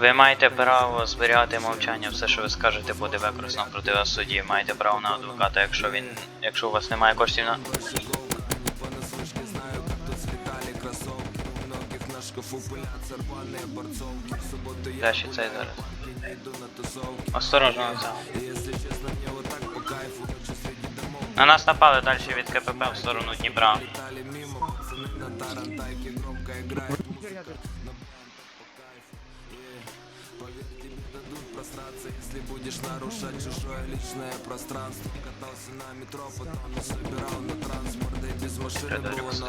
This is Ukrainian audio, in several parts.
Ви маєте право зберігати мовчання, все, що ви скажете, буде використано проти вас в суді. Маєте право на адвоката, якщо він. якщо у вас немає коштів на. Дальше цей зараз. Иду на тусовки. Осторожно, На нас напали дальше від КПП в сторону Дніпра. если будешь нарушать чужое личное пространство Катался на метро, потом не собирал на транспорт И без машины было на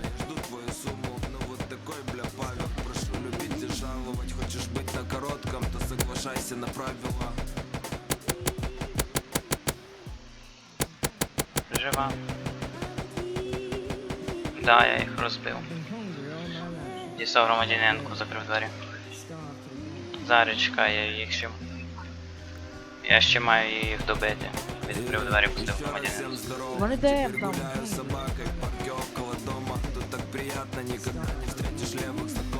опирайся на правила. Жива. Да, я їх розбив. Дістав громадянинку, закрив двері. Зараз чекаю їх ще. Я ще маю їх добити. Відкрив двері, пустив громадянин. Вони де там? собака, парк дома. Тут так приятно, никогда не встретишь левых.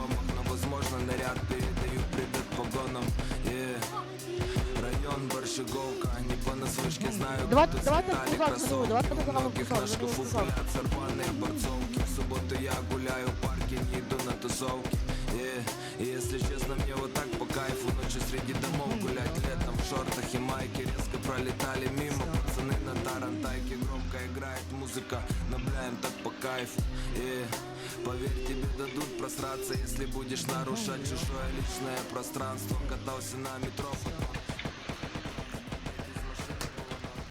Давай, давай так кусак давай так загалом кусак, заберу кусак. если честно, мне вот так по кайфу Ночью среди домов гулять летом в шортах и майке Резко пролетали мимо пацаны на тарантайке Громко играет музыка, но бля им так по кайфу и, э, Поверь, тебе дадут просраться, если будешь нарушать чужое личное пространство Катался на метро, потом